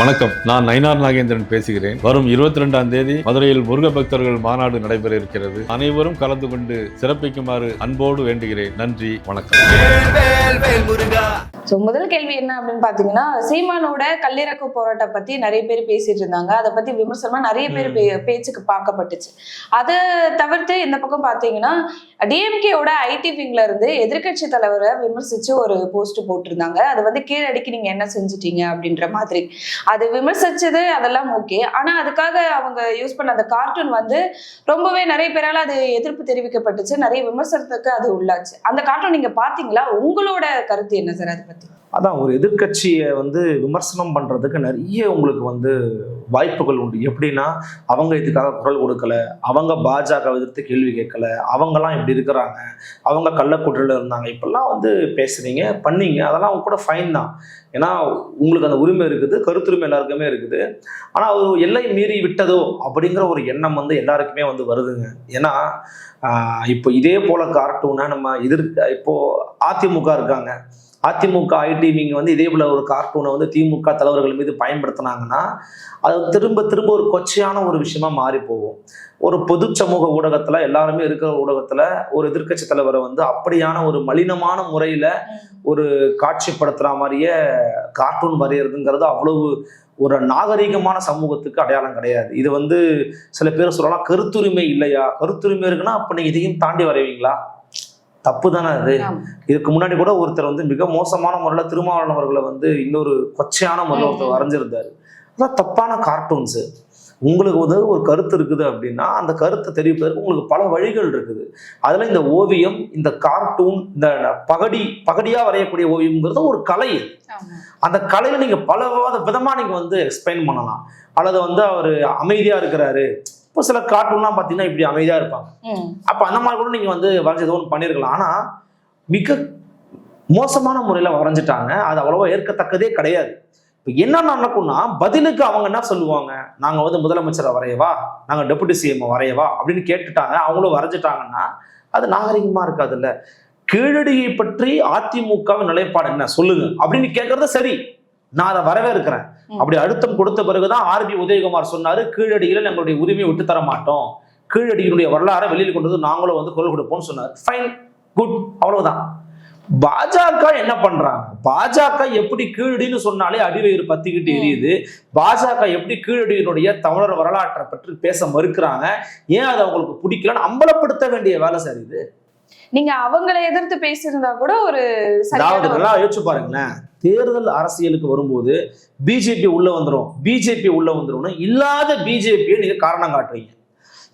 வணக்கம். நான் நயினார் நாகேந்திரன் பேசுகிறேன். வரும் இருபத்தி ரெண்டாம் தேதி மதுரையில் முருக பக்தர்கள் மாநாடு நடைபெற இருக்கிறது. அனைவரும் கலந்து கொண்டு சிறப்பிக்குமாறு அன்போடு வேண்டுகிறேன். நன்றி வணக்கம். ஸோ முதல் கேள்வி என்ன அப்படின்னு பாத்தீங்கன்னா சீமானோட கல்லிறக்கு போராட்டம் பத்தி நிறைய பேர் பேசிட்டு இருந்தாங்க. அதை பத்தி விமர்சனமா நிறைய பேர் பே- பேச்சுக்கு பார்க்கப்பட்டுச்சு. அதை தவிர்த்து இந்த பக்கம் பாத்தீங்கன்னா டிஎம்கேவோட ஐடி விங்ல இருந்து எதிர்க்கட்சி தலைவரை விமர்சிச்சு ஒரு போஸ்ட் போட்டிருந்தாங்க. அதை வந்து கீழடிக்கு நீங்க என்ன செஞ்சுட்டீங்க அப்படின்ற மாதிரி. அது விமர்சிச்சது அதெல்லாம் ஓகே ஆனா அதுக்காக அவங்க யூஸ் பண்ண அந்த கார்ட்டூன் வந்து ரொம்பவே நிறைய பேரால் அது எதிர்ப்பு தெரிவிக்கப்பட்டுச்சு. நிறைய விமர்சனத்துக்கு அது உள்ளாச்சு. அந்த கார்ட்டூன் நீங்க பாத்தீங்களா உங்களோட கருத்து என்ன சார்? அதை பத்தி. அதான் ஒரு எதிர்க்கட்சியை வந்து விமர்சனம் பண்ணுறதுக்கு நிறைய உங்களுக்கு வந்து வாய்ப்புகள் உண்டு. எப்படின்னா அவங்க இதுக்காக குரல் கொடுக்கல அவங்க பாஜக எதிர்த்து கேள்வி கேட்கல அவங்கெல்லாம் இப்படி இருக்கிறாங்க அவங்க கள்ளக்கூட்டில் இருந்தாங்க இப்பெல்லாம் வந்து பேசுறீங்க பண்ணீங்க அதெல்லாம் அவங்க கூட ஃபைன் தான். ஏன்னா உங்களுக்கு அந்த உரிமை இருக்குது கருத்துரிமை எல்லாருக்குமே இருக்குது. ஆனால் ஒரு எல்லை மீறி விட்டதோ அப்படிங்கிற ஒரு எண்ணம் வந்து எல்லாருக்குமே வந்து வருதுங்க. ஏன்னா இப்போ இதே போல கார்ட்டூனை நம்ம எதிர் இப்போ அதிமுக இருக்காங்க. அதிமுக ஐடி விங்க வந்து இதே போல ஒரு கார்ட்டூனை வந்து திமுக தலைவர்கள் மீது பயன்படுத்தினாங்கன்னா அது திரும்ப திரும்ப ஒரு கொச்சையான ஒரு விஷயமா மாறி போகும். ஒரு பொது சமூக ஊடகத்துல எல்லாருமே இருக்கிற ஊடகத்துல ஒரு எதிர்க்கட்சி தலைவரை வந்து அப்படியான ஒரு மலினமான முறையில ஒரு காட்சிப்படுத்துற மாதிரியே கார்ட்டூன் வரைகிறதுங்கிறது அவ்வளவு ஒரு நாகரிகமான சமூகத்துக்கு அடையாளம் கிடையாது. இது வந்து சில பேர் சொல்லலாம் கருத்துரிமை இல்லையா? கருத்துரிமை இருக்குன்னா அப்ப நீங்க இதையும் தாண்டி வரைவீங்களா? தப்பு தானே அது. இதுக்கு முன்னாடி கூட ஒருத்தர் வந்து மிக மோசமான முறையில் திருமாவளவன் அவர்களை வந்து இன்னொரு கொச்சையான முறையில் ஒருத்தர் வரைஞ்சிருந்தாரு. அதான் தப்பான கார்ட்டூன்ஸு உங்களுக்கு வந்து ஒரு கருத்து இருக்குது அப்படின்னா அந்த கருத்தை தெரிவிப்பதற்கு உங்களுக்கு பல வழிகள் இருக்குது. அதில் இந்த ஓவியம் இந்த கார்ட்டூன் இந்த பகடி பகடியாக வரையக்கூடிய ஓவியம்ங்கிறது ஒரு கலை. அந்த கலையில நீங்க பல வித- விதமா நீங்க வந்து எக்ஸ்பிளைன் பண்ணலாம். அல்லது வந்து அவர் அமைதியா இருக்கிறாரு. இப்போ சில கார்ட்டூன்லாம் பார்த்தீங்கன்னா இப்படி அமைதியா இருப்பாங்க. அப்போ அந்த மாதிரி கூட நீங்க வந்து வரைஞ்சு ஏதோ ஒன்று பண்ணியிருக்கலாம் ஆனா மிக மோசமான முறையில வரைஞ்சிட்டாங்க. அது அவ்வளவா ஏற்கத்தக்கதே கிடையாது. இப்போ என்ன நடக்கும்னா பதிலுக்கு அவங்க என்ன சொல்லுவாங்க? நாங்க வந்து முதலமைச்சரை வரையவா? நாங்க டெபுட்டி சிஎம் வரையவா? அப்படின்னு கேட்டுட்டாங்க. அவங்களும் வரைஞ்சிட்டாங்கன்னா அது நாகரிகமா இருக்காதுல்ல. கீழடியை பற்றி அதிமுகவின் நிலைப்பாடு என்ன? சொல்லுங்க. அப்படின்னு கேட்கறது சரி. நான் அதை வரவேற்கிறேன். அப்படி அழுத்தம் கொடுத்த பிறகுதான் ஆர்பி உதயகுமார் சொன்னாரு கீழடியில எங்களுடைய உரிமையை விட்டு தர மாட்டோம். கீழடியினுடைய வரலாறை வெளியில் கொண்டு வந்து நாங்களும் வந்து குரல் கொடுப்போம்னு சொன்னார். ஃபைன் குட் அவ்வளவுதான். பாஜக என்ன பண்றாங்க? பாஜக எப்படி கீழடின்னு சொன்னாலே அடிவயிறு பத்திக்கிட்டு. எரியுது. பாஜக எப்படி கீழடியினுடைய தமிழர் வரலாற்றை பற்றி பேச மறுக்கிறாங்க? ஏன் அது அவங்களுக்கு பிடிக்கலன்னு அம்பலப்படுத்த வேண்டிய வேலை சார் இது. நீங்க அவங்கள எதிர்த்து பேசியிருந்தா கூட ஒரு நல்லா யோசிச்சு பாருங்களேன். தேர்தல் அரசியலுக்கு வரும்போது பிஜேபி உள்ள வந்துரும். பிஜேபி உள்ள வந்துரும்னு இல்லாத பிஜேபியை நீங்க காரணம் காட்டுறீங்க.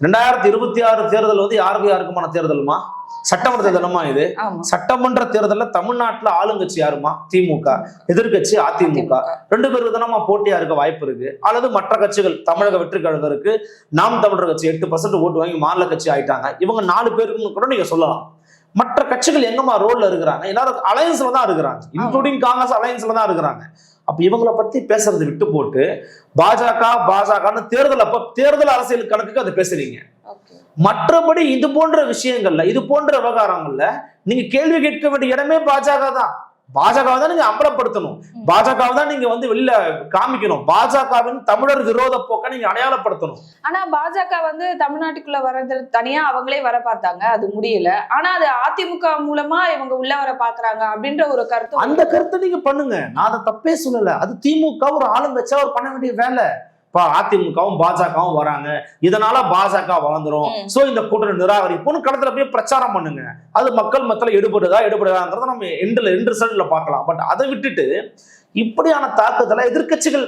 ரெண்டாயிரத்தி இருபத்தி ஆறு தேர்தல் வந்து யாருக்கு யாருக்குமான தேர்தலுமா? சட்டமன்ற தேர்தலுமா இது. சட்டமன்ற தேர்தல்ல தமிழ்நாட்டுல ஆளுங்கட்சி யாருமா? திமுக. எதிர்க்கட்சி அதிமுக. ரெண்டு பேருக்கு தானமா போட்டியா இருக்க வாய்ப்பு இருக்கு. அல்லது மற்ற கட்சிகள் தமிழக வெற்றி கழகம் இருக்கு. நாம் தமிழர் கட்சி எட்டு பர்சன்ட் ஓட்டு வாங்கி மாநில கட்சி ஆயிட்டாங்க. இவங்க நாலு பேருக்குன்னு கூட நீங்க சொல்லலாம். மற்ற கட்சிகள் எங்கம்மா ரோல்ல இருக்கிறாங்க? எல்லாரும் அலையன்ஸ்ல தான் இருக்கிறாங்க. இன்க்ளூடிங் காங்கிரஸ் அலையன்ஸ்ல தான் இருக்கிறாங்க. அப்ப இவங்கள பத்தி பேசுறது விட்டு போட்டு பாஜக பாஜகன்னு தேர்தல் அப்ப தேர்தல் அரசியல் கணக்குக்கு அதை பேசுறீங்க. மற்றபடி இது போன்ற விஷயங்கள்ல இது போன்ற விவகாரங்கள்ல நீங்க கேள்வி கேட்க வேண்டிய இடமே பாஜக தான் பாஜகவை தான் நீங்க அம்பலப்படுத்தணும். பாஜகவை தான் நீங்க வந்து வெளியில காமிக்கணும். பாஜகவின் தமிழர் விரோத போக்கை நீங்க அடையாளப்படுத்தணும். ஆனா பாஜக வந்து தமிழ்நாட்டுக்குள்ள வர்றது தனியா அவங்களே வர பார்த்தாங்க. அது முடியல. ஆனா அது அதிமுக மூலமா இவங்க உள்ள வர பாக்குறாங்க அப்படின்ற ஒரு கருத்து அந்த கருத்தை நீங்க பண்ணுங்க. நான் அதை தப்பே சொல்லல. அது திமுக ஒரு ஆளுங்கட்சியா அவர் பண்ண வேண்டிய வேலை. அதிமுகவும் பாஜகவும் வராங்க. இதனால பாஜக வளர்ந்துரும். சோ இந்த கூட்டணி நிராகரிப்புன்னு களத்துல போய் பிரச்சாரம் பண்ணுங்க. அது மக்கள் மத்தியில எடுபடுதா எடுபடுதாங்கிறத நம்ம எண்டில் எண்ட் ரிசல்ட்ல பார்க்கலாம். பட் அதை விட்டுட்டு இப்படியான தாக்குதலை எதிர்க்கட்சிகள்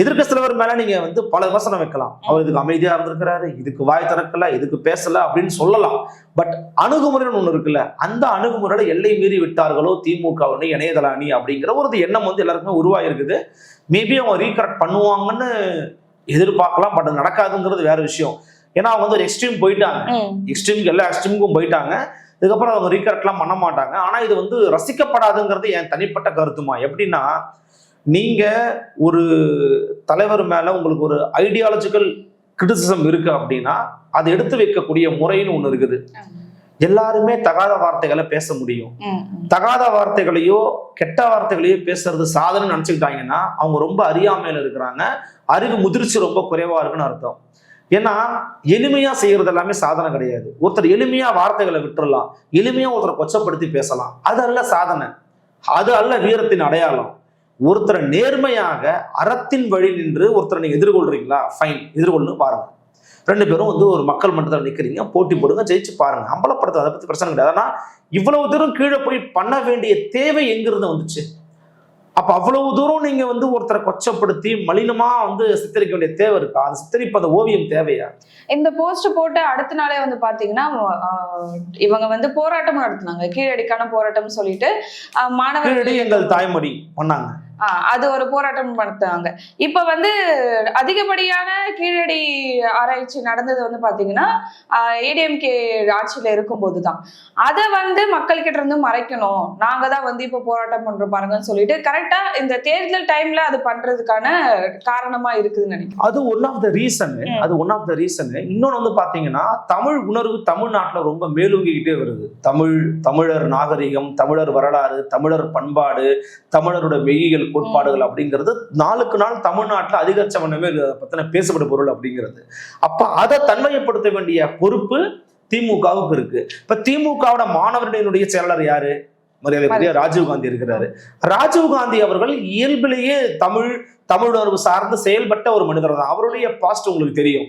எதிர்க்கட்சி தலைவர் மேல நீங்க வந்து பல விமர்சனம் வைக்கலாம். அவர் இதுக்கு அமைதியா இருந்திருக்கிறாரு இதுக்கு வாய் திறக்கல இதுக்கு பேசல அப்படின்னு சொல்லலாம். பட் அணுகுமுறைன்னு ஒண்ணு இருக்குல்ல அந்த அணுகுமுறையில எல்லை மீறி விட்டார்களோ திமுக அணி இணையதள அணி அப்படிங்கிற ஒரு எண்ணம் வந்து எல்லாருக்குமே உருவாயிருக்குது மேபி அவங்க ரீகரெக்ட் பண்ணுவாங்கன்னு எதிர்பார்க்கலாம் பட் அது நடக்காதுங்கிறது வேற விஷயம். ஏன்னா அவங்க வந்து ஒரு எக்ஸ்ட்ரீம் போயிட்டாங்க. எக்ஸ்ட்ரீமுக்கு எல்லா எக்ஸ்ட்ரீமுக்கும் போயிட்டாங்க. இதுக்கப்புறம் அவங்க ரீகரெக்ட்லாம் பண்ண மாட்டாங்க. ஆனா இது வந்து ரசிக்கப்படாதுங்கிறது என் தனிப்பட்ட கருத்துமா? எப்படின்னா நீங்க ஒரு தலைவர் மேல உங்களுக்கு ஒரு ஐடியாலஜிக்கல் கிரிட்டிசிசம் இருக்கு அப்படின்னா அதை எடுத்து வைக்கக்கூடிய முறைன்னு ஒன்று இருக்குது. எல்லாருமே தகாத வார்த்தைகளை பேச முடியும். தகாத வார்த்தைகளையோ கெட்ட வார்த்தைகளையோ பேசுறது சாதனை நினைச்சுக்கிட்டாங்கன்னா அவங்க ரொம்ப அறியாமையில இருக்கிறாங்க. அறிவு முதிர்ச்சி ரொம்ப குறைவா இருக்குன்னு அர்த்தம். ஏன்னா எளிமையா செய்யறது எல்லாமே சாதனை கிடையாது. ஒருத்தர் எளிமையா வார்த்தைகளை விட்டுறலாம். எளிமையா ஒருத்தரை கொச்சப்படுத்தி பேசலாம். அது அல்ல சாதனை. அது அல்ல வீரத்தின் அடையாளம். ஒருத்தரை நேர்மையாக அறத்தின் வழி நின்று ஒருத்தரை நீங்க எதிர்கொள்றீங்களா? ஃபைன் எதிர்கொள்ளு பாருங்க. ரெண்டு பேரும் வந்து ஒரு மக்கள் மன்றத்தில் நிற்கிறீங்க போட்டி போடுங்க ஜெயிச்சு பாருங்க. அம்பலப்படுத்து அதை பத்தி பிரச்சனை கிடையாது. ஆனா இவ்வளவு தூரம் கீழே போய் பண்ண வேண்டிய தேவை எங்கிருந்து வந்துச்சு? அப்ப அவ்வளவு தூரம் நீங்க வந்து ஒருத்தரை கொச்சப்படுத்தி மலினமா வந்து சித்தரிக்க வேண்டிய தேவை இருக்கா? அது சித்தரிப்பு அந்த ஓவியம் தேவையா? இந்த போஸ்ட் போட்டு அடுத்த நாளே வந்து பாத்தீங்கன்னா ஆஹ், இவங்க வந்து போராட்டமும் நடத்துனாங்க. கீழடிக்கான போராட்டம் சொல்லிட்டு மாணவர்கள் எங்கள் தாய்மொழி பண்ணாங்க. அது ஒரு போராட்டம் நடத்துனாங்க இப்ப வந்து அதிகப்படியான கீழடி ஆராய்ச்சி நடந்தது வந்து பாத்தீங்கன்னா ஏடிஎம்கே ஆட்சியில இருக்கும்போது தான் அதை வந்து மக்கள் கிட்ட இருந்து மறைக்கணும். நாங்க தான் வந்து இப்ப போராட்டம் பண்றோம் பாருங்கன்னு சொல்லிட்டு கரெக்டா இந்த தேர்தல் டைம்ல அது பண்றதுக்கான காரணமா இருக்குதுன்னு நினைக்கிறேன். அது ஒன் ஆஃப் த ரீசன். அது ஒன் ஆஃப் த ரீசன் இன்னொன்னு வந்து பாத்தீங்கன்னா தமிழ் உணர்வு தமிழ்நாட்டுல ரொம்ப மேலோங்கிக்கிட்டே வருது. தமிழ் தமிழர் நாகரிகம் தமிழர் வரலாறு தமிழர் பண்பாடு தமிழரோட மெய்யியல் கோட்பாடுகள் அப்படிங்கிறது நாளுக்கு நாள் தமிழ்நாட்டுல அதிகபட்சமே அதை பத்தின பேசப்படும் பொருள் அப்படிங்கிறது. அப்ப அதை தன்மையப்படுத்த வேண்டிய பொறுப்பு திமுகவுக்கு இருக்கு. இப்ப திமுகவோட மாணவர்களுடைய செயலாளர் யாரு? மரியாதைக்குரிய ராஜீவ் காந்தி இருக்கிறாரு. ராஜீவ் காந்தி அவர்கள் இயல்பிலேயே தமிழ் தமிழ் உணர்வு சார்ந்து செயல்பட்ட ஒரு மனிதர் தான். அவருடைய பாஸ்ட் உங்களுக்கு தெரியும்.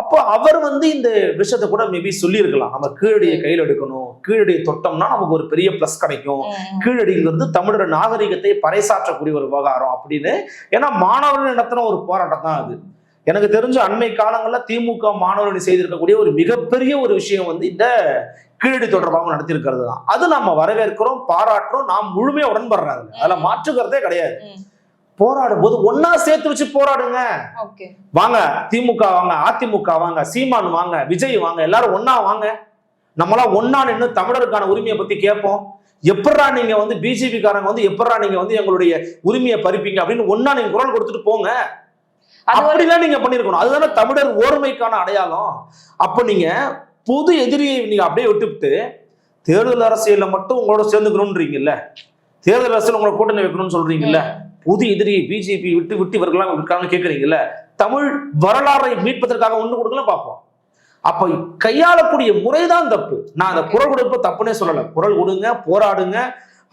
அப்போ அவர் வந்து இந்த விஷயத்த கூட மேபி சொல்லியிருக்கலாம். நம்ம கீழடியை கையில் எடுக்கணும். கீழடியை தொட்டோம்னா நமக்கு ஒரு பெரிய ப்ளஸ் கிடைக்கும். கீழடிங்கிறது தமிழோட நாகரிகத்தை பறைசாற்றக்கூடிய ஒரு விவகாரம் அப்படின்னு. ஏன்னா மாணவர்கள் நடத்தின ஒரு போராட்டம் தான் அது. எனக்கு தெரிஞ்ச அண்மை காலங்களில் திமுக மாணவர்கள் செய்திருக்கக்கூடிய ஒரு மிகப்பெரிய ஒரு விஷயம் வந்து இந்த கீழடி தொடர்பாக நடத்தியிருக்கிறது தான். அது நம்ம வரவேற்கிறோம் பாராட்டுறோம் நாம் முழுமையா உடன்படுறோம் அதுல. மாற்றுக்கிறதே கிடையாது. போராடும் போது ஒன்னா சேர்த்து வச்சு போராடுங்க. வாங்க திமுக வாங்க அதிமுக வாங்க சீமான் வாங்க விஜய் வாங்க எல்லாரும் ஒண்ணா வாங்க. நம்மளாம் ஒண்ணா நின்று தமிழருக்கான உரிமையை பத்தி கேட்போம். எப்படா நீங்க வந்து பிஜேபி காரங்க வந்து எப்படா நீங்க வந்து எங்களுடைய உரிமையை பறிப்பீங்க அப்படின்னு ஒண்ணா நீங்க குரல் கொடுத்துட்டு போங்க. அப்படிலாம் நீங்க பண்ணிருக்கணும். அதுதானே தமிழர் ஓர்மைக்கான அடையாளம். அப்ப நீங்க பொது எதிரியை நீங்க அப்படியே விட்டுவிட்டு தேர்தல் அரசியல்ல மட்டும் உங்களோட சேர்ந்துக்கணும்ன்றீங்கல்ல. தேர்தல் அரசியல் உங்களை கூட்டணி வைக்கணும்னு சொல்றீங்கல்ல. பொது எதிரியை பிஜேபி விட்டு விட்டு இவர்களாம் இருக்காங்க கேட்குறீங்கல்ல தமிழ் வரலாறை மீட்பதற்காக ஒன்று கொடுக்கல பார்ப்போம். அப்ப கையாளக்கூடிய முறைதான் தப்பு. நான் அந்த குரல் கொடுப்ப தப்புனே சொல்லல. குரல் கொடுங்க போராடுங்க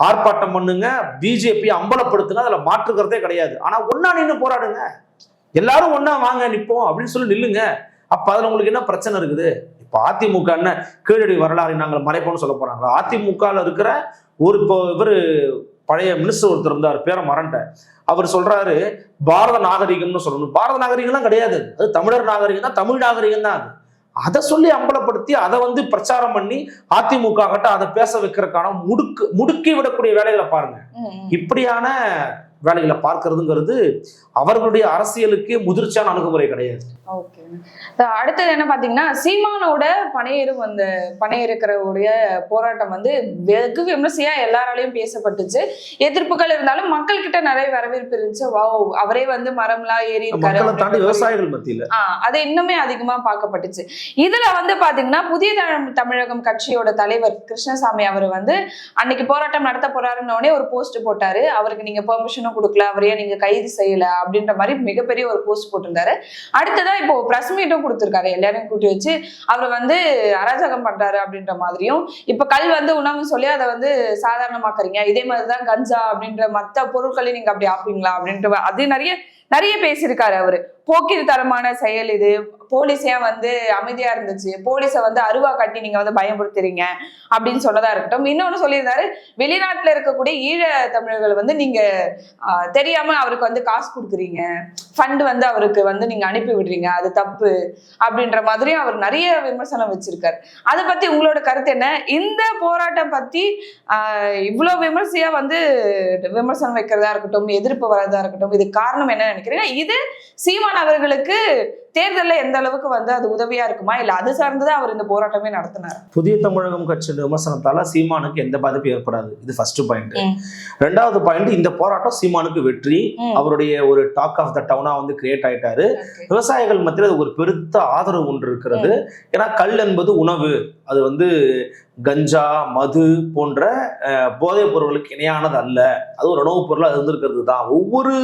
ஆர்ப்பாட்டம் பண்ணுங்க பிஜேபி அம்பலப்படுத்துங்க அதுல மாற்றுக்கிறதே கிடையாது. ஆனா ஒன்னா நின்று போராடுங்க. எல்லாரும் ஒன்னா வாங்க நிப்போம் அப்படின்னு சொல்லி நில்லுங்க. அப்ப அதுல உங்களுக்கு என்ன பிரச்சனை இருக்குது? இப்ப அதிமுக என்ன கீழடி வரலாறை நாங்கள் மறைப்போம்னு சொல்ல போறாங்க அதிமுகல இருக்கிற ஒரு இப்போ இவர் பழைய மினிஸ்டர் ஒருத்தர் இருந்தார் பேரை மறந்துட்டேன் அவர் சொல்றாரு பாரத நாகரிகம்னு சொல்லணும் பாரத நாகரிகம்லாம் கிடையாது அது. தமிழர் நாகரிகம் தான் தமிழ் நாகரிகம் தான் அது அதை சொல்லி அம்பலப்படுத்தி அதை வந்து பிரச்சாரம் பண்ணி அதிமுக கிட்ட அதை பேச வைக்கிறதுக்கான முடுக்கு முடுக்கி விடக்கூடிய வேலைகளை பாருங்க. இப்படியான வேலைகளை பார்க்கறதுங்கிறது அவர்களுடைய அரசியலுக்கே முதிர்ச்சியான அணுகுமுறை கிடையாது. ஓகே அடுத்தது என்ன பாத்தீங்கன்னா சீமானோட பனையேறும் அந்த பனையேறுக்கிறவுடைய போராட்டம் வந்து வெகு விமர்சையா எல்லாராலையும் பேசப்பட்டுச்சு. எதிர்ப்புகள் இருந்தாலும் மக்கள் கிட்ட நிறைய வரவேற்பு இருந்துச்சு. வாவ் அவரே வந்து மரம்லாம் ஏறி இருக்காரு. விவசாயிகள் மத்தியில. அது இன்னுமே அதிகமா பார்க்கப்பட்டுச்சு. இதுல வந்து பாத்தீங்கன்னா புதிய தமிழ் தமிழகம் கட்சியோட தலைவர் கிருஷ்ணசாமி அவர் வந்து அன்னைக்கு போராட்டம் நடத்த போறாருன்னு ஒரு போஸ்ட் போட்டாரு. அவருக்கு நீங்க பெர்மிஷனும் கொடுக்கல அவரையே நீங்க கைது செய்யல அப்படின்ற மாதிரி மிகப்பெரிய ஒரு போஸ்ட் போட்டிருந்தாரு. அடுத்ததா இப்போ பிரஸ் மீட்டும் கொடுத்திருக்காரு எல்லாரையும் கூட்டி வச்சு அவர் வந்து அராஜகம் பண்றாரு அப்படின்ற மாதிரியும் இப்ப கல் வந்து உணவுன்னு சொல்லி அதை வந்து சாதாரணமாக்குறீங்க இதே மாதிரிதான் கஞ்சா அப்படின்ற மத்த பொருட்களையும் நீங்க அப்படி ஆப்பீங்களா அப்படின்ற அது நிறைய நிறைய பேசியிருக்காரு அவரு. போக்கிரித்தனமான செயல் இது. போலீஸ் ஏன் வந்து அமைதியா இருந்துச்சு. போலீஸை வந்து அருவா கட்டி நீங்க வந்து பயன்படுத்துறீங்க அப்படின்னு சொன்னதா இருக்கட்டும். இன்னொன்னு சொல்லியிருந்தாரு வெளிநாட்டுல இருக்கக்கூடிய ஈழ தமிழர்கள் வந்து நீங்க தெரியாம அவருக்கு வந்து காசு கொடுக்குறீங்க. ஃபண்ட் வந்து அவருக்கு வந்து நீங்க அனுப்பி விடுறீங்க. அது தப்பு அப்படின்ற மாதிரியும் அவர் நிறைய விமர்சனம் வச்சிருக்காரு. அதை பத்தி உங்களோட கருத்து என்ன? இந்த போராட்டம் பத்தி ஆஹ், இவ்வளவு விமர்சையா வந்து விமர்சனம் வைக்கிறதா இருக்கட்டும் எதிர்ப்பு வரதா இருக்கட்டும் இது காரணம் என்ன நினைக்கிறீங்க? இது சீமான் அவர்களுக்கு தேர்தல்ல எந்த அளவுக்கு வந்து அது உதவியா இருக்குமா? இல்ல அது சார்ந்துதான் அவர் இந்த போராட்டமே நடத்தினார். புதிய தமிழகம் கட்சியின் விமர்சனத்தால சீமானுக்கு எந்த பாதிப்பும் ஏற்படாது. இது ஃபர்ஸ்ட் பாயிண்ட். ரெண்டாவது பாயிண்ட் இந்த போராட்டம் சீமானுக்கு வெற்றி. அவருடைய ஒரு டாக் ஆஃப் த டவுனா வந்து கிரியேட் ஆயிட்டாரு. விவசாயிகள் மத்தியில் ஒரு பெருத்த ஆதரவு ஒன்று இருக்கிறது. ஏன்னா கல் என்பது உணவு. அது வந்து கஞ்சா மது போன்ற போதைப் பொருட்களுக்கு இணையானது அல்ல. அது ஒரு உணவுப் பொருள் அது இருந்திருக்கிறது தான் ஒவ்வொரு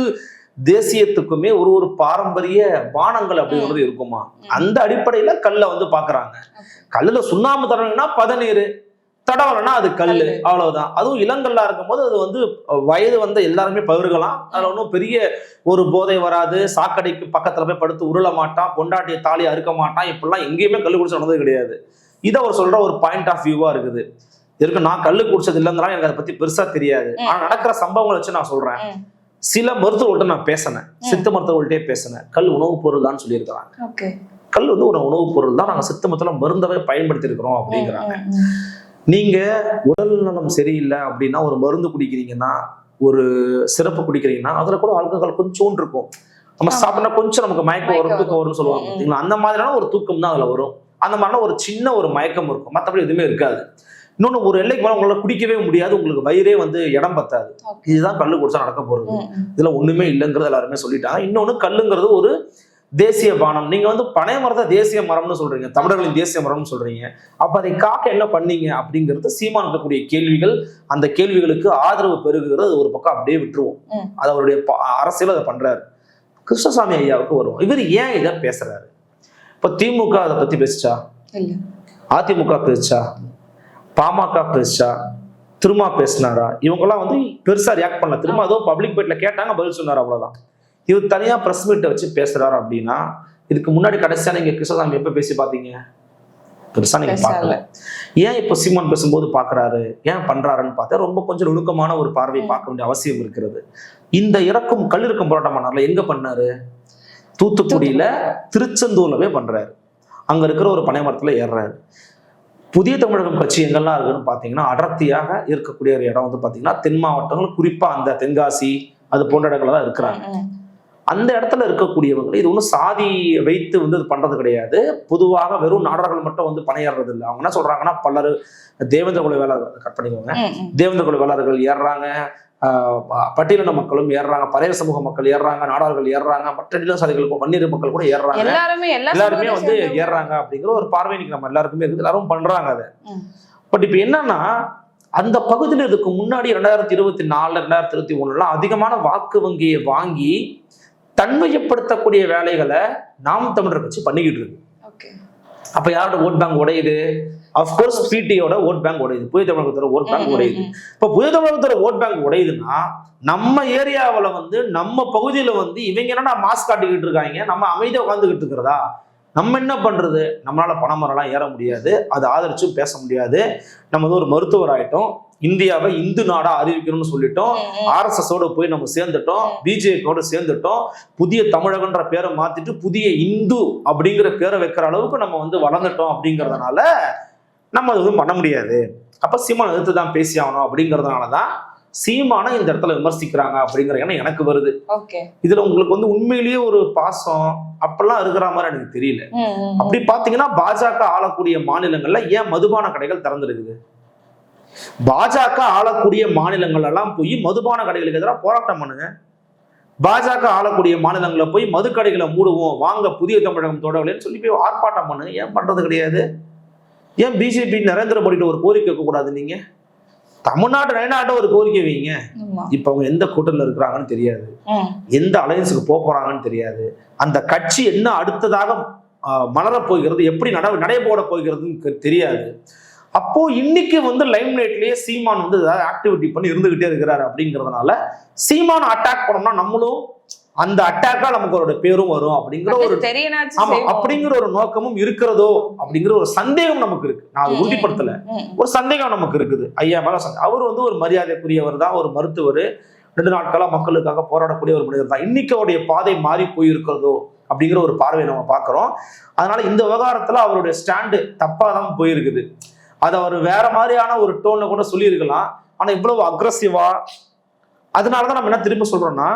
தேசியத்துக்குமே ஒரு ஒரு பாரம்பரிய பானங்கள் அப்படிங்கிறது இருக்குமா? அந்த அடிப்படையில கல்லை வந்து பாக்குறாங்க. கல்லுல சுண்ணாம்பு தடவைனா பதநீர் தடவலைன்னா அது கல் கல்லு. அவ்வளவுதான். அதுவும் இளங்கல்லா இருக்கும்போது அது வந்து வயது வந்த எல்லாருமே பகிர்கலாம். அதுல ஒன்றும் பெரிய ஒரு போதை வராது. சாக்கடைக்கு பக்கத்துல போய் படுத்து உருள மாட்டான் பொண்டாட்டிய தாலி அறுக்க மாட்டான் இப்படிலாம் எங்கேயுமே கல்லு குடிச்சு நடந்தது கிடையாது. இதை அவர் சொல்ற ஒரு பாயிண்ட் ஆஃப் வியூவா இருக்குது. இருக்கு நான் கல்லு குடிச்சது இல்லைங்கிறனால எனக்கு அதை பத்தி பெருசா தெரியாது. ஆனா நடக்கிற சம்பவங்களை வச்சு நான் சொல்றேன். சில மருத்துவர்கள்ட்ட நான் பேசினேன். சித்த மருத்துவர்கள்ட்டே பேசினேன். கல் உணவுப் பொருள் தான் சொல்லியிருக்கிறாங்க கல் வந்து ஒரு உணவுப் பொருள் தான் நாங்க சித்த மருத்துவ மருந்தவே பயன்படுத்தி இருக்கிறோம் அப்படிங்கிறாங்க நீங்க உடல் நலம் சரியில்லை அப்படின்னா ஒரு மருந்து குடிக்கிறீங்கன்னா ஒரு சிறப்பு குடிக்கிறீங்கன்னா அதுல கூட ஆல்கஹால் கொஞ்சோண்டு இருக்கும். நம்ம. சாப்பிட்டா கொஞ்சம் நமக்கு மயக்கம் வரும். தூக்கம் வரும்னு சொல்லுவாங்க. பார்த்தீங்களா? அந்த மாதிரியான ஒரு தூக்கம் தான் அதுல வரும். அந்த மாதிரியான ஒரு சின்ன ஒரு மயக்கம் இருக்கும். மற்றபடி எதுவுமே இருக்காது. இன்னொன்னு ஒரு எல்லைக்கு மேல உங்களால குடிக்கவே முடியாது உங்களுக்கு வயிறே வந்து இடம் பத்தாது. இதுதான் கல்லு குடிச்சா நடக்க போறது. இதுல ஒண்ணுமே இல்லைங்கிறது எல்லாருமே சொல்லிட்டாங்க. இன்னொன்னு கல்லுங்கிறது ஒரு தேசிய பானம். நீங்க வந்து பனை மரத்தை தேசிய மரம்னு சொல்றீங்க. தமிழர்களின் தேசிய மரம்னு சொல்றீங்க. அப்ப அதை காக்க என்ன பண்ணீங்க அப்படிங்கிறது சீமான் இருக்கக்கூடிய கேள்விகள். அந்த கேள்விகளுக்கு ஆதரவு பெருகுகிறது அது ஒரு பக்கம் அப்படியே விட்டுருவோம். அது அவருடைய அரசியல் அதை பண்றாரு. கிருஷ்ணசாமி ஐயாவுக்கு வருவோம் இவர் ஏன் இதை பேசுறாரு? இப்ப திமுக அதை பத்தி பேசுச்சா? அதிமுக பேசுச்சா? பாமக பேசுச்சா? திருமா பேசினாரா? இவங்கெல்லாம் வந்து பெருசா ரியாக்ட் பண்ணல. திரும்ப அதோ பப்ளிக் பேட்ல கேட்டாங்க பதில் சொன்னார் அவ்வளவுதான். இவர் தனியா பிரஸ் மீட்டை வச்சு பேசுறாரு அப்படின்னா இதுக்கு முன்னாடி கடைசியா நீங்க கிருஷ்ணசாமி எப்ப பேசி பாத்தீங்க பெருசா நீங்க பேசல. பார்க்கல. ஏன் இப்போ சீமான் பேசும்போது பாக்குறாரு ஏன் பண்றாருன்னு பார்த்தா ரொம்ப கொஞ்சம் நுணுக்கமான ஒரு பார்வை ம். பார்க்க வேண்டிய அவசியம் இருக்கிறது. இந்த இறக்கும் கல்லிறக்கும் போராட்டம் பண்ணார்ல எங்க பண்ணாரு? தூத்துக்குடியில திருச்செந்தூர்ல போய் பண்றாரு. அங்க இருக்கிற ஒரு பனை மரத்துல ஏறுறாரு. புதிய தமிழகம் கட்சி எங்கெல்லாம் இருக்குன்னு பார்த்தீங்கன்னா அடர்த்தியாக இருக்கக்கூடிய ஒரு இடம் வந்து பார்த்தீங்கன்னா தென் மாவட்டங்கள் குறிப்பா அந்த தென்காசி அது போன்ற இடங்கள்ல தான் இருக்கிறாங்க. அந்த இடத்துல இருக்கக்கூடியவங்க இது ஒன்றும் சாதி வைத்து வந்து இது பண்றது கிடையாது. பொதுவாக வெறும் நாடர்கள் மட்டும் வந்து பணியேறது இல்லை. அவங்க என்ன சொல்றாங்கன்னா பலர் தேவேந்திர குல வேளாளர் கட் பண்ணிக்கோங்க. தேவேந்திர குல வேளாளர்கள் ஏறுறாங்க. பட்டியலின மக்களும் ஏறுறாங்க பறைய சமூக மக்கள் ஏறுறாங்க நாடார்கள் ஏறுறாங்க மற்ற சாதிகள் வன்னியர் மக்கள் கூட ஏறுறாங்க. எல்லாருமே வந்து. ஏறுறாங்க அப்படிங்கிற ஒரு பார்வை இன்னைக்கு நம்ம எல்லாருக்குமே இருக்குது. எல்லாரும் பண்றாங்க அதை. பட் இப்போ என்னன்னா அந்த பகுதியில் இதுக்கு முன்னாடி ரெண்டாயிரத்தி இருபத்தி நாலு ரெண்டாயிரத்தி இருபத்தி ஒண்ணுலாம் அதிகமான வாக்கு வங்கியை வாங்கி தன்மையப்படுத்தக்கூடிய வேலைகளை நாம் தமிழர் கட்சி பண்ணிக்கிட்டு இருக்கு. ஓகே. அப்ப யாரோட ஓட் பேங்க் உடையுது? அஃப்கோர்ஸ் பிடியோட ஓட் பேங்க் உடையுது. புதிய தமிழகத்தோட ஓட் பேங்க் உடையுது. இப்ப புதிய தமிழகத்தோட ஓட் பேங்க் உடையுதுன்னா நம்ம ஏரியாவுல வந்து நம்ம பகுதியில வந்து இவங்க என்னடா மாஸ்க் காட்டிக்கிட்டு இருக்காங்க? நம்ம அமைதியா உட்காந்துக்கிட்டு இருக்கிறதா? நம்ம என்ன பண்றது? நம்மளால பணமரம்லாம் ஏற முடியாது. அதை ஆதரிச்சும் பேச முடியாது. நம்ம வந்து ஒரு மருத்துவர் ஆயிட்டோம். இந்தியாவை இந்து நாடா அறிவிக்கணும்னு சொல்லிட்டோம். ஆர்எஸ்எஸோட போய் நம்ம சேர்ந்துட்டோம். பிஜேபியோட சேர்ந்துட்டோம். புதிய தமிழகன்ற பேரை மாத்திட்டு புதிய இந்து அப்படிங்கிற பேரை வைக்கிற அளவுக்கு நம்ம வந்து வளர்ந்துட்டோம் அப்படிங்கறதுனால நம்ம அது எதுவும் பண்ண முடியாது. அப்ப சீமான் எதிர்த்து தான் பேசி ஆகணும் அப்படிங்கறதுனால தான் சீமானை இந்த இடத்துல விமர்சிக்கிறாங்க அப்படிங்கிற எண்ணம் எனக்கு வருது. இதுல உங்களுக்கு வந்து உண்மையிலேயே ஒரு பாசம் அப்பெல்லாம் இருக்கிற மாதிரி எனக்கு தெரியல. அப்படி பாத்தீங்கன்னா பாஜக ஆளக்கூடிய மாநிலங்கள்ல ஏன் மதுபான கடைகள் திறந்திருக்குது? பாஜக ஆளக்கூடிய மாநிலங்கள் எல்லாம் போய் மதுபான கடைகளுக்கு எதிராக போராட்டம் பண்ணுங்க. பாஜக ஆளக்கூடிய மாநிலங்கள்ல போய் மது கடைகளை மூடுவோம் வாங்க புதிய தமிழகம் தொடங்கலன்னு சொல்லி போய் ஆர்ப்பாட்டம் பண்ணுங்க. ஏன் பண்றது கிடையாது? ஏன் பிஜேபி நரேந்திர மோடிட்ட ஒரு கோரிக்கை வைக்க கூடாது நீங்க? தமிழ்நாட்டு நயநாட்ட ஒரு கோரிக்கை வைங்க. இப்ப அவங்க எந்த கூட்டத்தில் இருக்கிறாங்கன்னு தெரியாது. எந்த அலையன்ஸுக்கு போக போறாங்கன்னு தெரியாது. அந்த கட்சி என்ன அடுத்ததாக மலரப் போகிறது எப்படி நட நடைபோட போகிறதுன்னு தெ- தெரியாது. அப்போ இன்னைக்கு வந்து லைம் லைட்லயே சீமான் வந்து ஏதாவது ஆக்டிவிட்டி பண்ணி இருந்துகிட்டே இருக்கிறாரு அப்படிங்கிறதுனால சீமான் அட்டாக் பண்ணோம்னா நம்மளும் அந்த அட்டாக்கா நமக்கு ஒரு பேரும் வரும் அப்படிங்கிற ஒரு ஆமா. அப்படிங்கிற ஒரு நோக்கமும் இருக்கிறதோ அப்படிங்கிற ஒரு சந்தேகம் நமக்கு இருக்கு. நான் அதை உறுதிப்படுத்தல. ஒரு சந்தேகம் நமக்கு இருக்குது. ஐயா மேல. அவர் வந்து ஒரு மரியாதைக்குரியவர் தான் ஒரு மருத்துவர். ரெண்டு நாட்களா மக்களுக்காக போராடக்கூடிய ஒரு மனிதர் தான். இன்னைக்கு அவருடைய பாதை மாறி போயிருக்கிறதோ அப்படிங்கிற ஒரு பார்வையை நம்ம பார்க்கிறோம். அதனால இந்த விவகாரத்துல அவருடைய ஸ்டாண்டு தப்பா தான் போயிருக்குது. அது அவர் வேற மாதிரியான ஒரு டோன்ல கூட சொல்லியிருக்கலாம். ஆனா இவ்வளவு அக்ரஸிவா அதனாலதான் நம்ம என்ன திரும்ப சொல்றோம்னா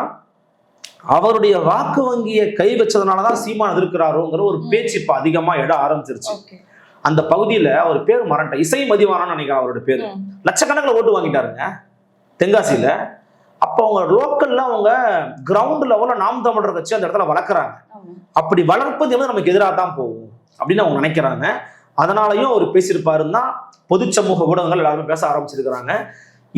அவருடைய வாக்கு வங்கியை கை வச்சதுனாலதான் சீமான் எதிர்க்கிறாரோங்கிற ஒரு பேச்சு இப்ப அதிகமா எட ஆரம்பிச்சிருச்சு. அந்த பகுதியில அவர் பேர் மறந்துட்டேன். இசை மதிவானான்னு நினைக்கிறேன் அவரோட பேரு. லட்சக்கணக்கில் ஓட்டு வாங்கிட்டாருங்க. தென்காசியில. அப்போ அவங்க லோக்கல்ல அவங்க கிரவுண்ட் லெவல்ல நாம் தமிழர் கட்சி அந்த இடத்துல வளர்க்குறாங்க. அப்படி வளர்ப்பது வந்து நமக்கு எதிராக தான் போகும் அப்படின்னு அவங்க நினைக்கிறாங்க. அதனாலையும் அவர் பேசியிருப்பாருன்னா பொது சமூக ஊடகங்கள் எல்லாருமே பேச ஆரம்பிச்சிருக்கிறாங்க.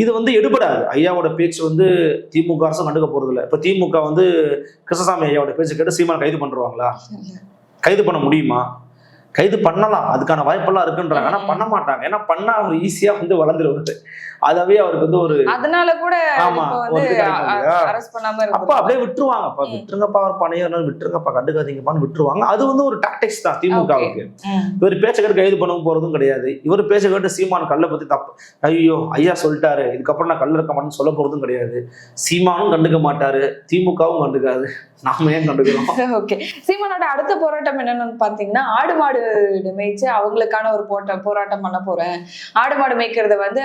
இது வந்து எடுபடாது. ஐயாவோட பேச்சு வந்து திமுக அரசும் கண்டுக்க போறது இப்போ திமுக வந்து கிருஷ்ணசாமி ஐயாவோட பேச்சு கேட்டு சீமான் கைது பண்ணுவாங்களா கைது பண்ண முடியுமா? கைது பண்ணலாம். அதுக்கான வாய்ப்பெல்லாம் இருக்குன்றாங்க. ஆனால் பண்ண மாட்டாங்க. ஏன்னா பண்ணா அவர் ஈஸியா வந்து வளர்ந்துருவாரு அதாவே அவருக்கு வந்து ஒரு அதனால கூட ஆமா, அப்ப அப்படியே விட்டுருவாங்கப்பா. விட்டுருங்கப்பா அவர் பணையர் விட்டுருங்கப்பா கண்டுக்காதீங்கப்பான்னு விட்டுருவாங்க. அது வந்து ஒரு டாக்டிக்ஸ் தான் திமுகவுக்கு. இவர் பேச்ச கேட்டு கைது பண்ண போறதும் கிடையாது. இவர் பேச்ச கேட்டு சீமான் கல்லை பத்தி தப்பு. ஐயோ ஐயா சொல்லிட்டாரு. இதுக்கப்புறம் நான் கல்ல இருக்க மாட்டேன்னு சொல்ல போறதும் கிடையாது. சீமானும் கண்டுக்க மாட்டாரு. திமுகவும் கண்டுக்காது. நாம ஏன் கண்டுக்கிறோம்? ஓகே. சீமானோட அடுத்த போராட்டம் என்னன்னு பாத்தீங்கன்னா ஆடு மாடு மேய்ச்சு அவங்களுக்கான ஒரு போட்ட போராட்டம் பண்ண போறேன். ஆடு மாடு மேய்க்கிறத வந்து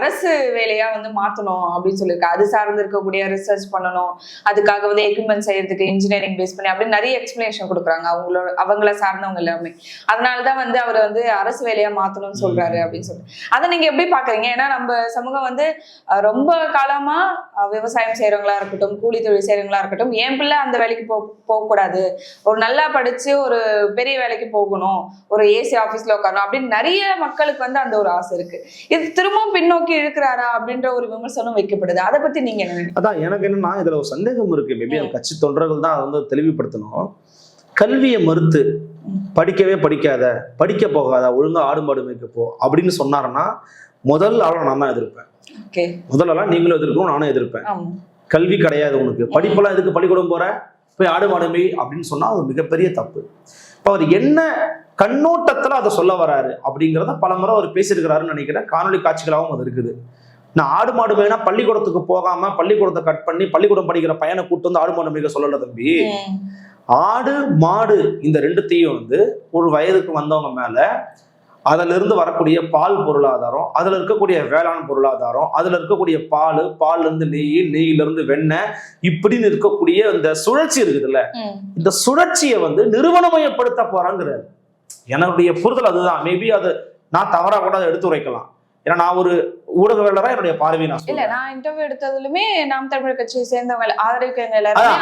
அரசு வேலையா வந்து மாத்தணும் அப்படின்னு சொல்லியிருக்காரு அது சார்ந்து இருக்கக்கூடிய ரிசர்ச் பண்ணணும். அதுக்காக வந்து எக்யூப்மெண்ட் செய்யறதுக்கு இன்ஜினியரிங் பேஸ் பண்ணி அப்படின்னு நிறைய எக்ஸ்பிளனேஷன் கொடுக்குறாங்க. அவங்களோட அவங்கள சார்ந்தவங்க எல்லாமே. அதனாலதான் வந்து அவர் வந்து அரசு வேலையா மாத்தணும்னு சொல்றாரு அப்படின்னு சொல்லிட்டு. அதை நீங்க எப்படி பாக்குறீங்க? ஏன்னா நம்ம சமூகம் வந்து ரொம்ப காலமா விவசாயம் செய்யறவங்களா இருக்கட்டும் கூலி தொழில் செய்யறவங்களா இருக்கட்டும் என் பிள்ளை அந்த வேலைக்கு போ போகக்கூடாது. ஒரு நல்லா படிச்சு ஒரு பெரிய வேலைக்கு போகணும். ஒரு ஏசி ஆபீஸ்ல உட்காரணும் அப்படின்னு நிறைய மக்களுக்கு வந்து அந்த ஒரு ஆசை இருக்கு. இது திரும்பவும் பின்னோக்கி இழுக்கிறாரா அப்படின்ற ஒரு விமர்சனம் வைக்கப்படுது. அதை பத்தி நீங்க? அதான் எனக்கு என்னன்னா இதுல ஒரு சந்தேகம் இருக்கு. மேபி கட்சி தொண்டர்கள் தான் வந்து தெளிவுபடுத்தணும். கல்வியை மறுத்து. படிக்கவே படிக்காத படிக்க போகாத ஒழுங்கா ஆடு மாடு மேய்க்க போ அப்படின்னு சொன்னாருன்னா முதல் ஆளை நான் தான் எதிர்ப்பேன். ஓகே முதல் ஆளா நீங்களும் எதிர்க்கணும் நானும் எதிர்ப்பேன். கல்வி கிடையாது உனக்கு. படிப்பெல்லாம் எதுக்கு பள்ளிக்கூடம் போற? போய் ஆடு மாடு மேய் அப்படின்னு சொன்னா அது மிகப்பெரிய தப்பு. இப்போ அவர் என்ன கண்ணோட்டத்துல அதை சொல்ல வராரு அப்படிங்கிறத பல முறை அவர் பேசியிருக்கிறாருன்னு நினைக்கிறேன். காணொலி காட்சிகளாகவும் அது இருக்குது. நான் ஆடு மாடு மேய்னா பள்ளிக்கூடத்துக்கு போகாம பள்ளிக்கூடத்தை கட் பண்ணி பள்ளிக்கூடம் படிக்கிற பையனை கூட்டு வந்து ஆடு மாடு மேய்க்க சொல்லல தம்பி. ஆடு மாடு இந்த ரெண்டுத்தையும் வந்து ஒரு வயதுக்கு வந்தவங்க மேல அதுல இருந்து வரக்கூடிய பால் பொருளாதாரம் அதுல இருக்கக்கூடிய வேளாண் பொருளாதாரம் அதுல இருக்கக்கூடிய பால் பால்ல இருந்து நெய் நெய்யில இருந்து வெண்ணெய் இப்படின்னு இருக்கக்கூடிய இந்த சுழற்சி இருக்குதுல்ல. இந்த சுழற்சியை வந்து நிறுவனமயப்படுத்த போறாங்கிறாரு. என்னுடைய புரிதல் அதுதான். மேபி அது நான் தவறா கூட அதை எடுத்து உரைக்கலாம். ஏன்னா நான் ஒரு ஊடகவியலரா என்னுடைய பார்வையை நான் இல்ல. நான் இன்டர்வியூ எடுத்ததுலுமே நாம் தமிழர் கட்சியை சேர்ந்தவங்க ஆதரிக்கவங்க எல்லாருமே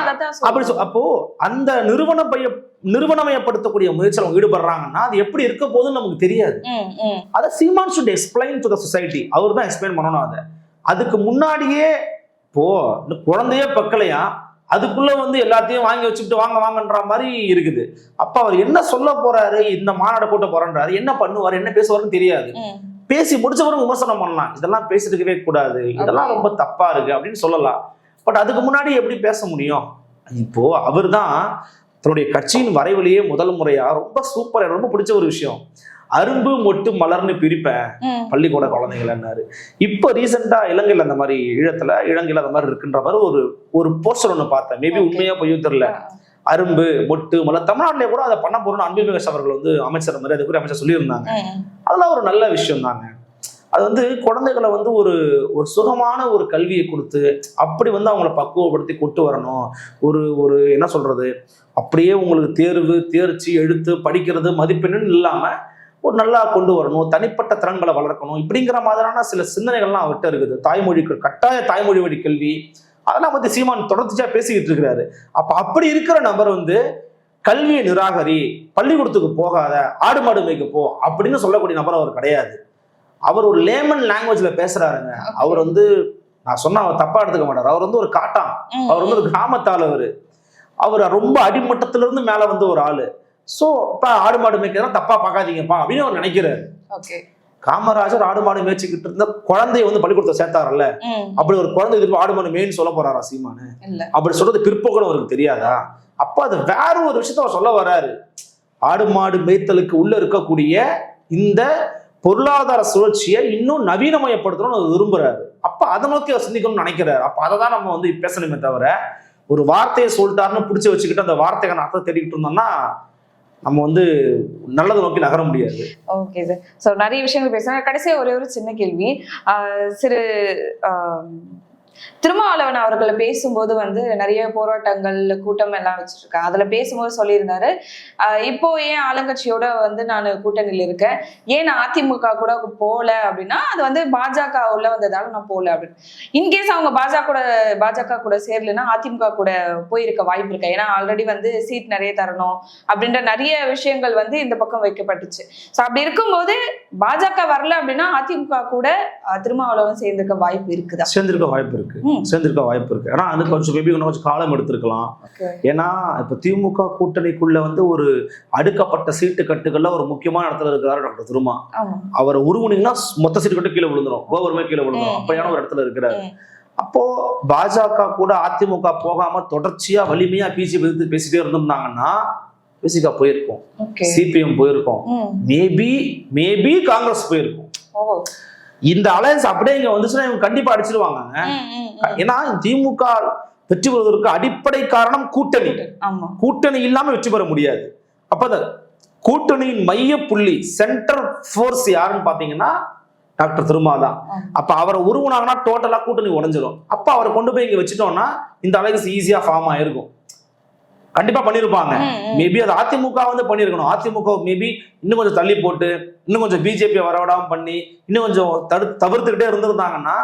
அப்படி. அப்போ அந்த நிறுவன பய நிறுவனமயப்படுத்தக்கூடிய முயற்சியில் அவங்க ஈடுபடுறாங்கன்னா அது எப்படி இருக்க போகுதுன்னு நமக்கு தெரியாது. அதை Seeman should explain to the society அவர் தான் எக்ஸ்பிளைன் பண்ணணும் அதை. அதுக்கு முன்னாடியே இப்போ குழந்தையே பக்கலையா? அதுக்குள்ள வந்து எல்லாத்தையும் வாங்கி வச்சுக்கிட்டு வாங்க வாங்கன்ற மாதிரி இருக்குது. அப்ப அவர் என்ன சொல்ல போறாரு? இந்த மாநாடு கூட்ட போறன்றாரு. என்ன பண்ணுவாரு? என்ன பேசுவாருன்னு தெரியாது. பேசி முடிச்சவரும் விமர்சனம் பண்ணலாம். இதெல்லாம் பேசிருக்கவே கூடாது. இதெல்லாம். ரொம்ப தப்பா இருக்கு அப்படின்னு சொல்லலாம். பட் அதுக்கு முன்னாடி எப்படி பேச முடியும்? இப்போ அவர் தான் தன்னுடைய கட்சியின் வரைவிலேயே முதல் முறையா ரொம்ப சூப்பர் ரொம்ப பிடிச்ச ஒரு விஷயம். அரும்பு மொட்டு மலர்னு பிரிப்பேன். பள்ளிக்கூட குழந்தைங்கள்னாரு இப்போ ரீசெண்டா இலங்கையில் அந்த மாதிரி ஈழத்துல இலங்கையில் அந்த மாதிரி இருக்குன்ற மாதிரி ஒரு ஒரு போஸ்டர் ஒன்று பார்த்தேன். மேபி. உண்மையா பொய்யோ தெரியல. அரும்பு மொட்டு மலர் தமிழ்நாட்டிலே கூட அதை பண்ண போறோம்னு அன்பில் அவர்கள் வந்து அமைச்சர் மாதிரி அதுக்குரிய அமைச்சர் சொல்லியிருந்தாங்க. அதெல்லாம் ஒரு நல்ல விஷயம் தாங்க அது வந்து குழந்தைகளை வந்து ஒரு ஒரு சுகமான ஒரு கல்வியை கொடுத்து அப்படி வந்து அவங்கள பக்குவப்படுத்தி கொண்டு வரணும். ஒரு ஒரு என்ன சொல்றது? அப்படியே உங்களுக்கு தேர்வு தேர்ச்சி எழுத்து படிக்கிறது மதிப்பெண்ணுன்னு இல்லாம ஒரு நல்லா கொண்டு வரணும். தனிப்பட்ட திறன்களை வளர்க்கணும். இப்படிங்கிற மாதிரியான சில சிந்தனைகள்லாம் அவர்கிட்ட இருக்குது. தாய்மொழி கட்டாய தாய்மொழி வழி கல்வி அதெல்லாம் பத்தி சீமான் தொடர்ச்சியா பேசிக்கிட்டு இருக்கிறாரு. அப்ப அப்படி இருக்கிற நபர் வந்து கல்வியை நிராகரி பள்ளிக்கூடத்துக்கு போகாத ஆடு மாடு மேய்க்க போ அப்படின்னு சொல்லக்கூடிய நபர் அவர் கிடையாது. அவர் ஒரு லேமன் லாங்குவேஜ்ல பேசுறாருங்க. அவர் வந்து நான் சொன்னா அவர் தப்பா எடுத்துக்க மாட்டார். அவர் வந்து ஒரு காட்டான். அவர் வந்து ஒரு கிராமத்தாள் அவரு. அவர் ரொம்ப அடிமட்டத்துல இருந்து மேல வந்து ஒரு ஆளு. சோ இப்ப ஆடு மாடு மேய்க்கிறதா தப்பா பார்க்காதீங்கப்பா அப்படின்னு அவர் நினைக்கிறாரு. காமராஜர் ஆடு மாடு மேய்ச்சிக்கிட்டு இருந்த குழந்தைய வந்து பள்ளிக்கூடத்தை சேர்த்தாரல்ல. அப்படி ஒரு குழந்தை திருப்பி ஆடு மாடு மேய்ன்னு சொல்ல போறாரா சீமானு? அப்படி சொல்றது பிற்போக்குன்னு அவருக்கு தெரியாதா? அப்ப அது வேற ஒரு விஷயத்த அவர் சொல்ல வராரு ஆடு மாடு மேய்த்தலுக்கு உள்ள இருக்கக்கூடிய இந்த பொருளாதார சுழற்சியை இன்னும் நவீனமயப்படுத்தணும்னு அவர் விரும்புறாரு. அப்ப அதை நோக்கி அவர் சிந்திக்கணும்னு நினைக்கிறாரு. அப்ப அதை தான் நம்ம வந்து பேசணுமே தவிர ஒரு வார்த்தையை சொல்லிட்டாருன்னு பிடிச்சி வச்சுக்கிட்டு அந்த வார்த்தைக்கான அர்த்தம் தேடிக்கிட்டு இருந்தோம்னா நம்ம வந்து நல்லதை நோக்கி நகர முடியாது. ஓகே சார் ஸோ நிறைய விஷயங்கள் பேசுறேன் கடைசியாக ஒரே ஒரு சின்ன கேள்வி. சிறு திருமாவளவன் அவர்களை பேசும்போது வந்து நிறைய போராட்டங்கள் கூட்டம் எல்லாம் வச்சிருக்கேன் அதுல பேசும்போது சொல்லியிருந்தாரு ஆஹ் இப்போ ஏன் ஆளுங்கட்சியோட வந்து நான் கூட்டணியில் இருக்கேன்? ஏன் நான் அதிமுக கூட போல அப்படின்னா அது வந்து பாஜக உள்ள வந்ததால நான் போகல அப்படின்னு. இன்கேஸ் அவங்க பாஜக கூட பாஜக கூட சேரலைன்னா அதிமுக கூட போயிருக்க வாய்ப்பு இருக்கு. ஏன்னா ஆல்ரெடி வந்து சீட் நிறைய தரணும் அப்படின்ற நிறைய விஷயங்கள் வந்து இந்த பக்கம் வைக்கப்பட்டுச்சு. ஸோ அப்படி இருக்கும்போது பாஜக வரல அப்படின்னா அதிமுக கூட திருமாவளவன் சேர்ந்திருக்க வாய்ப்பு இருக்குதா? சேர்ந்திருக்க வாய்ப்பு இருக்கு. ம். சேர்ந்திருக்க வாய்ப்பு இருக்கு. ஆனா அது கொஞ்சம் மேபி இன்னும் கொஞ்சம் காலம் எடுத்திருக்கலாம். ஏன்னா இப்ப திமுக கூட்டணிக்குள்ள வந்து ஒரு அடுக்கப்பட்ட சீட்டு கட்டுகள்ல ஒரு முக்கியமான இடத்துல இருக்கிறாரு டாக்டர் திருமா. அவரை உருவுனீங்கன்னா மொத்த சீட்டு கட்டு கீழே விழுந்துரும். கோபுரமே கீழே விழுந்துரும். ம். அப்படியான ஒரு இடத்துல இருக்கிறாரு. அப்போ பாஜக கூட அதிமுக போகாம தொடர்ச்சியா வலிமையா பிஜி எதிர்த்து பேசிட்டே இருந்திருந்தாங்கன்னா பிசிகா போயிருக்கும். சிபிஎம் போயிருக்கும். மேபி மேபி காங்கிரஸ் போயிருக்கும். இந்த அலையன்ஸ் அப்படியே இங்க வந்துச்சுன்னா இவங்க கண்டிப்பா அடிச்சிருவாங்க. ஏன்னா திமுக வெற்றி பெறுவதற்கு அடிப்படை காரணம் கூட்டணி. கூட்டணி இல்லாம வெற்றி பெற முடியாது. அப்ப அந்த கூட்டணியின் மைய புள்ளி சென்டர் ஃபோர்ஸ் யாருன்னு பாத்தீங்கன்னா டாக்டர் திருமா தான். அப்ப அவரை உருவுனாங்கன்னா டோட்டலா கூட்டணி உடைஞ்சிரும். அப்ப அவரை கொண்டு போய் இங்க வச்சுட்டோம்னா இந்த அலைகஸ் ஈஸியா ஃபார்ம் ஆயிருக்கும். கண்டிப்பா பண்ணிருப்பாங்க. மேபி அது அதிமுக வந்து பண்ணிருக்கணும். அதிமுக மேபி இன்னும் கொஞ்சம் தள்ளி போட்டு இன்னும் கொஞ்சம் பிஜேபி வரவிடாம பண்ணி இன்னும் கொஞ்சம் தடு தவிர்த்துக்கிட்டே இருந்திருந்தாங்கன்னா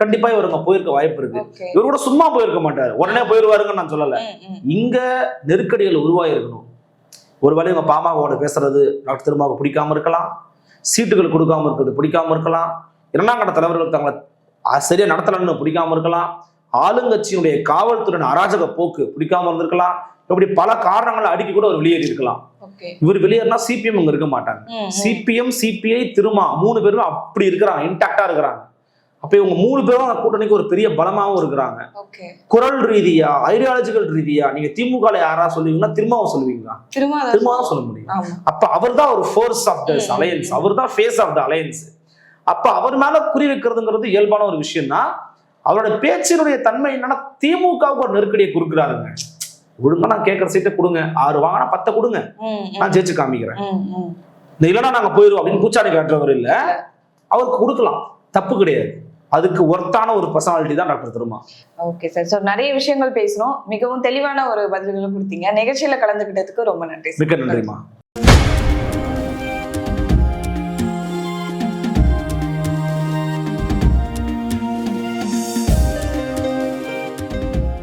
கண்டிப்பா இவருங்க போயிருக்க வாய்ப்பு இருக்கு. இவர் கூட சும்மா போயிருக்க மாட்டாரு. உடனே போயிருவாருங்கன்னு நான் சொல்லல. இங்க நெருக்கடிகள் உருவாயிருக்கணும் ஒருவேளை இவங்க பாமகவோட பேசுறது டாக்டர் திருமாவுக்கு பிடிக்காம இருக்கலாம். சீட்டுகள் கொடுக்காம இருக்கிறது பிடிக்காம இருக்கலாம். இரண்டாம் கட்ட தலைவர்கள் தங்களை சரியா நடத்தலன்னு பிடிக்காம இருக்கலாம். ஆளுங்கட்சியினுடைய காவல்துறையின் அராஜக போக்கு பிடிக்காம இருந்திருக்கலாம். இப்படி பல காரணங்களை அடுக்கி கூட அவர் வெளியேறி இருக்கலாம் இவர் வெளியேறினா சிபிஎம் இங்க இருக்க மாட்டாங்க. சிபிஎம் சிபிஐ திருமா மூணு பேரும் அப்படி இருக்கிறாங்க இன்டாக்டா இருக்கிறாங்க. அப்ப இவங்க மூணு பேரும் அந்த கூட்டணிக்கு ஒரு பெரிய பலமாவும் இருக்கிறாங்க. குரல் ரீதியா ஐடியாலஜிக்கல் ரீதியா நீங்க திமுக யாரா சொல்லுவீங்கன்னா திருமாவும் சொல்லுவீங்களா? திரும்ப தான் சொல்ல முடியும். அப்ப அவர் தான் ஒரு ஃபோர்ஸ் ஆஃப் த. அலையன்ஸ் அவர் தான் ஃபேஸ் ஆஃப் த அலையன்ஸ் அப்ப அவர் மேல குறி வைக்கிறதுங்கிறது இயல்பான ஒரு விஷயம் தான் அவரோட பேச்சினுடைய தன்மை என்னன்னா திமுகவுக்கு ஒரு நெருக்கடியை கொடுக்குறாருங்க. ஒழுங்கா நான் கேட்கற சீட்டை கொடுங்க. ஆறு வாங்கினா பத்தை கொடுங்க. நான் ஜெயிச்சு காமிக்கிறேன். இந்த இல்லைன்னா நாங்க போயிருவோம் அப்படின்னு பூச்சாடி காட்டுறவர் இல்ல. அவருக்கு கொடுக்கலாம். தப்பு கிடையாது. அதுக்கு ஒர்த்தான ஒரு பர்சனாலிட்டி தான் doctor Thiruma. Okay sir so நிறைய விஷயங்கள் பேசணும் மிகவும் தெளிவான ஒரு பதில்களும் கொடுத்தீங்க. நிகழ்ச்சியில கலந்துக்கிட்டதுக்கு ரொம்ப நன்றி. மிக்க நன்றிமா